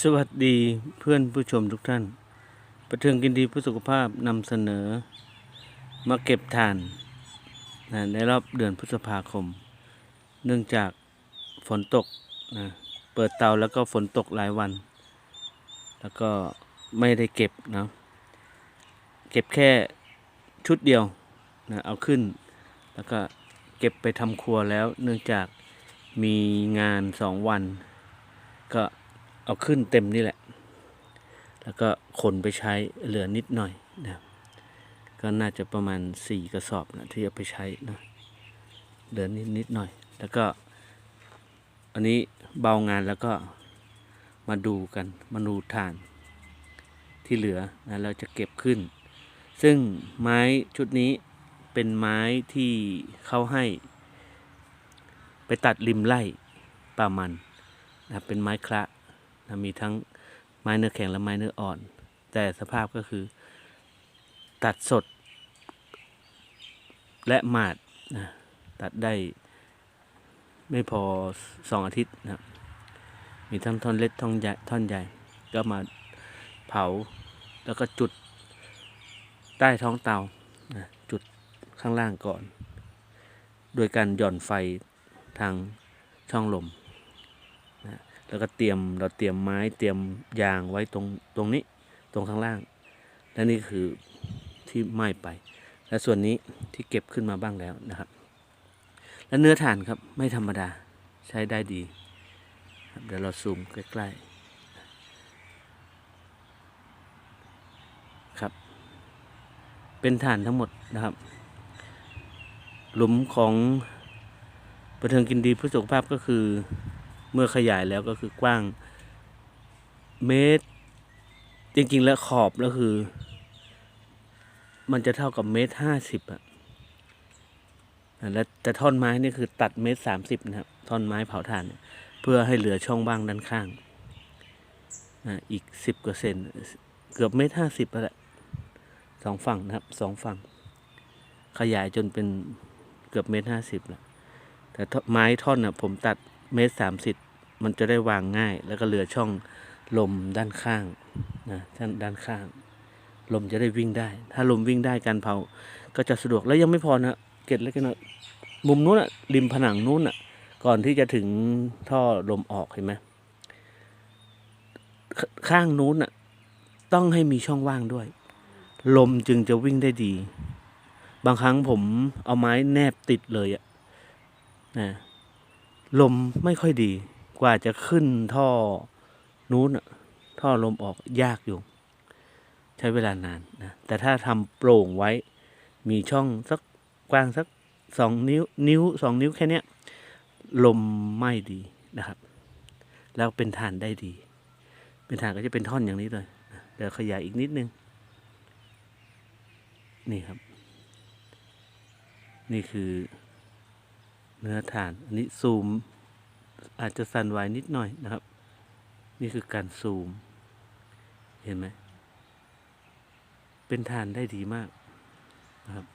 สวัสดีเพื่อนผู้ชมทุกท่าน ประเทืองกินดีเพื่อสุขภาพนำเสนอ มาเก็บถ่านนะในรอบเดือนพฤษภาคม เนื่องจากฝนตกนะเปิดเตาแล้วก็ฝนตกหลายวัน แล้วก็ไม่ได้เก็บนะเก็บแค่ชุดเดียวนะเอาขึ้น แล้วก็เก็บไปทำครัวแล้ว เนื่องจากมีงานสองวัน ก็ เอาขึ้นเต็มนี่แหละ แล้วก็ขนไปใช้เหลือนิดหน่อยนะก็น่าจะประมาณสี่กระสอบนะที่เอาไปใช้นะเหลือนิดนิดหน่อย แล้วก็อันนี้เบางานแล้วก็มาดูกันมาดูฐานที่เหลือนะเราจะเก็บขึ้น ซึ่งไม้ชุดนี้เป็นไม้ที่เขาให้ ไปตัดริมไร่ป่ามันนะเป็นไม้คละ มีทั้งไม้เนื้อแข็งและไม้เนื้ออ่อน แต่สภาพก็คือ ตัดสด และหมาดนะตัดได้ไม่พอสองอาทิตย์นะมีทั้งท่อนเล็กท่อนใหญ่ท่อนใหญ่ ก็มาเผาแล้วก็จุดใต้ท้องเตาจุดข้างล่างก่อน โดยการหย่อนไฟทางช่องลม แล้วก็เตรียมเราเตรียมไม้เตรียมยางไว้ตรงตรงนี้ตรงข้างล่าง และนี่คือที่ไหม้ไป และส่วนนี้ที่เก็บขึ้นมาบ้างแล้วนะครับ และเนื้อถ่านครับไม่ธรรมดาใช้ได้ดีเดี๋ยวเราซูมใกล้ๆครับ เป็นถ่านทั้งหมดนะครับ หลุมของประเทิงกินดีเพื่อสุขภาพก็คือ เมื่อขยายแล้วก็คือกว้างเมตร จริง ๆ แล้วขอบแล้วคือ มันจะเท่ากับเมตรห้าสิบอะแล้วแต่ท่อนไม้นี่คือตัดเมตรสามสิบนะครับ ท่อนไม้เผาถ่าน เพื่อให้เหลือช่องว่างด้านข้างอะอีกสิบเปอร์เซนเกือบเมตรห้าสิบแล้วแหละสองฝั่งนะครับสองฝั่ง ขยายจนเป็นเกือบเมตรห้าสิบแล้วแต่ไม้ท่อนน่ะผมตัด เมตรสามสิบมันจะได้วางง่าย แล้วก็เหลือช่องลมด้านข้างนะด้านด้านข้าง ลมจะได้วิ่งได้ ถ้าลมวิ่งได้การเผาก็จะสะดวกแล้วยังไม่พอนะเกล็ดเล็กน้อยมุมนู้นอะริมผนังนู้นอะก่อนที่จะถึงท่อลมออกเห็นไหมขข้างนู้นอะต้องให้มีช่องว่างด้วย ลมจึงจะวิ่งได้ดี บางครั้งผมเอาไม้แนบติดเลยอะนะ ลมไม่ค่อยดี กว่าจะขึ้นท่อนู้นท่อลมออกยากอยู่ ใช้เวลานานนะแต่ถ้าทำโปร่งไว้ มีช่องสักกว้างสักสองนิ้วนิ้วสองนิ้วแค่นี้ลมไม่ดีนะครับ แล้วเป็นฐานได้ดี เป็นฐานก็จะเป็นท่อนอย่างนี้เลยเดี๋ยวขยายอีกนิดนึง นี่ครับ นี่คือ เนื้อถ่าน อันนี้ซูม อาจจะสั่นไหวนิดหน่อยนะครับ นี่คือการซูม เห็นไหม เป็นถ่านได้ดีมากนะครับ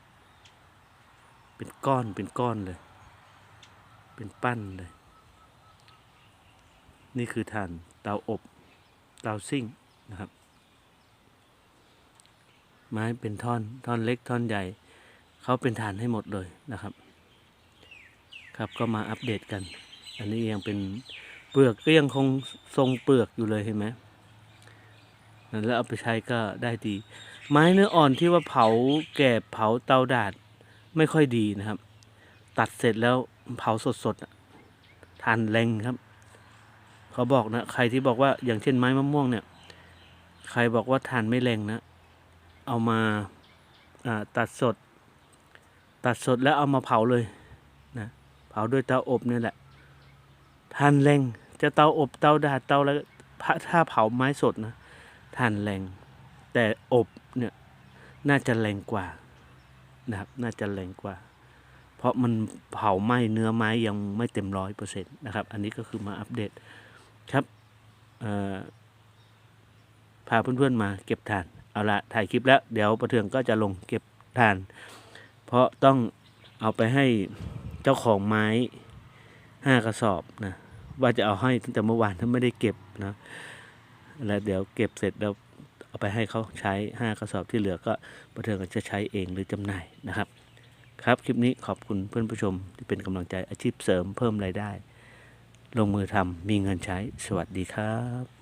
เป็นก้อนเป็นก้อนเลย เป็นปั้นเลย นี่คือถ่านเตาอบเตาซิ่งนะครับ ไม้เป็นท่อนท่อนเล็กท่อนใหญ่ เขาเป็นฐานให้หมดเลยนะครับ ครับก็มาอัปเดตกัน อันนี้ยังเป็นเปลือกก็ยังคงทรงเปลือกอยู่เลยเห็นไหมแล้วเอาไปใช้ก็ได้ดี ไม้เนื้ออ่อนที่ว่าเผาแกบเผาเตาดาดไม่ค่อยดีนะครับ ตัดเสร็จแล้วเผาสดๆทานแรงครับ เขาบอกนะ ใครที่บอกว่าอย่างเช่นไม้มะม่วงเนี่ย ใครบอกว่าทานไม่แรงนะ เอามาตัดสด ตัดสดแล้วเอามาเผาเลย เผาด้วยเตาอบนี่แหละทานแรงจะเตาอบเตาดาดเตาแล้วถ้าเผาไม้สดนะทานแรง แต่อบเนี่ยน่าจะแรงกว่านะครับน่าจะแรงกว่า เพราะมันเผาไหม้เนื้อไม้ยังไม่เต็มร้อยเปอร์เซ็นต์นะครับ อันนี้ก็คือมาอัปเดตครับพาเพื่อนๆมาเก็บทานเอาละถ่ายคลิปแล้ว เดี๋ยวประเทืองก็จะลงเก็บทาน เพราะต้องเอาไปให้ จ้าของไม้ห้ากระสอบนะว่าจะเอาให้ตั้งแต่เมื่อวานถ้าไม่ได้เก็บนะแล้วเดี๋ยวเก็บเสร็จแล้วเอาไปให้เขาใช้ห้ากระสอบที่เหลือก็ประเทิงก็จะใช้เองหรือจำหน่ายนะครับ ครับคลิปนี้ขอบคุณเพื่อนผู้ชมที่เป็นกำลังใจอาชีพเสริมเพิ่มรายได้ ลงมือทำมีเงินใช้สวัสดีครับ